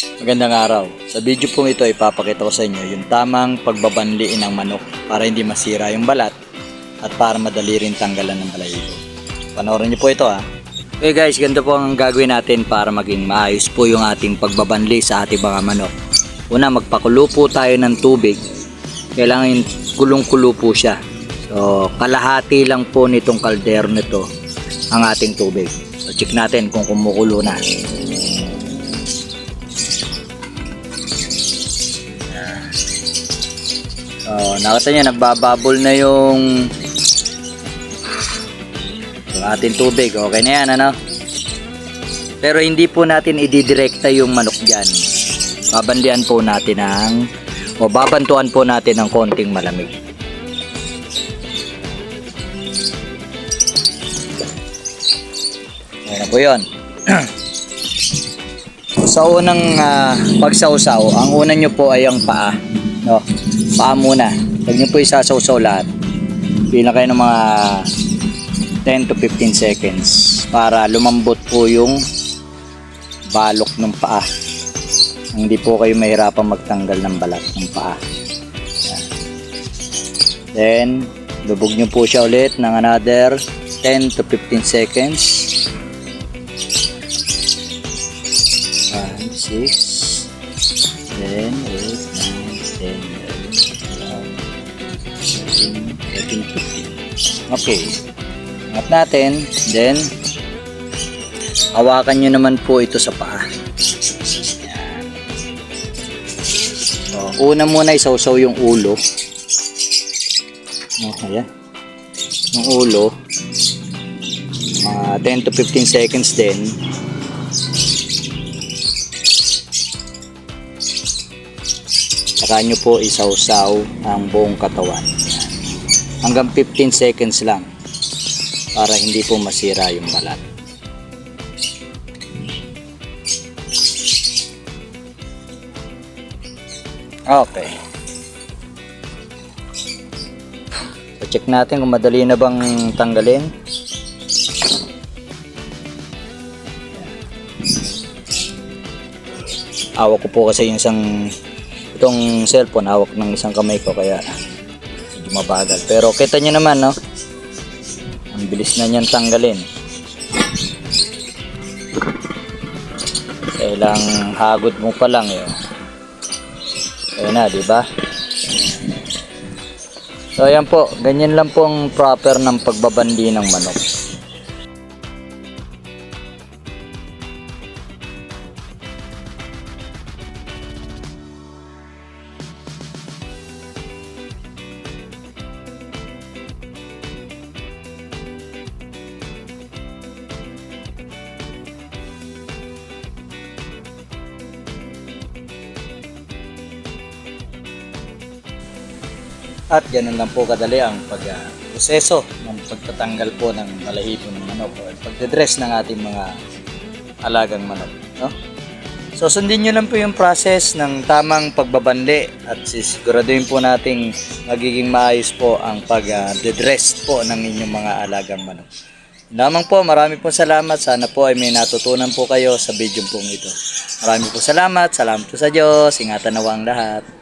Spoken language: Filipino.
Magandang araw. Sa video pong ito, ipapakita ko sa inyo yung tamang pagbabanliin ng manok para hindi masira yung balat at para madali rin tanggalan ng balahibo. Panoorin niyo po ito ha. Okay guys, ganito po ang gagawin natin para maging maayos po yung ating pagbabanli sa ating mga manok. Una, magpakulo po tayo ng tubig. Kailangan kulong-kulo po siya. So, kalahati lang po nitong kaldero nito ang ating tubig. So, check natin kung kumukulo na. Nakita niyo nagbababol na yung yung ating tubig. Okay na yan, ano? Pero hindi po natin ididirekta yung manok dyan. Babandian po natin ng o babantuan po natin ng konting malamig. Ayan po yun. sa unang ah, pagsawsaw, ang una nyo po ay ang paa. No? Paa muna. Huwag nyo po isasawsaw lahat. Bilang kayo ng mga 10 to 15 seconds para lumambot po yung balok ng paa. Hindi po kayo mahirapan magtanggal ng balat ng paa. Then, lubog nyo po siya ulit ng another 10 to 15 seconds. 5, 6, 7, 8, 9, 10, 11, 12, 13, 14, 15. Okay. Angat natin. Then, hawakan nyo naman po ito sa paa. Yan. So, una muna isawsaw yung ulo. Oh, ayan. Yung ulo. Mga 10 to 15 seconds din. Saka nyo po isawsaw ang buong katawan. Hanggang 15 seconds lang para hindi po masira yung balat. Okay. So check natin kung madali na bang tanggalin. Awak ko po kasi yung isang itong cellphone, awak ng isang kamay ko kaya medyo mabagal. Pero kita nyo naman, no? Ang bilis na niyan tanggalin. Kailang hagod mo pa lang yun. Ayun na, di ba? So ayan po, ganyan lang po ang proper ng pagbabandi ng manok. At ganun lang po kadali ang pag ah, proseso ng pagtatanggal po ng balahibo ng manok o pagdedress ng ating mga alagang manok. No? So sundin nyo lang po yung process ng tamang pagbabanli at sisiguraduhin po nating magiging maayos po ang pag-dress po ng inyong mga alagang manok. Lamang po, marami po salamat. Sana po ay may natutunan po kayo sa video pong ito. Marami po salamat. Salamat po sa Diyos. Ingatan nawa ang lahat.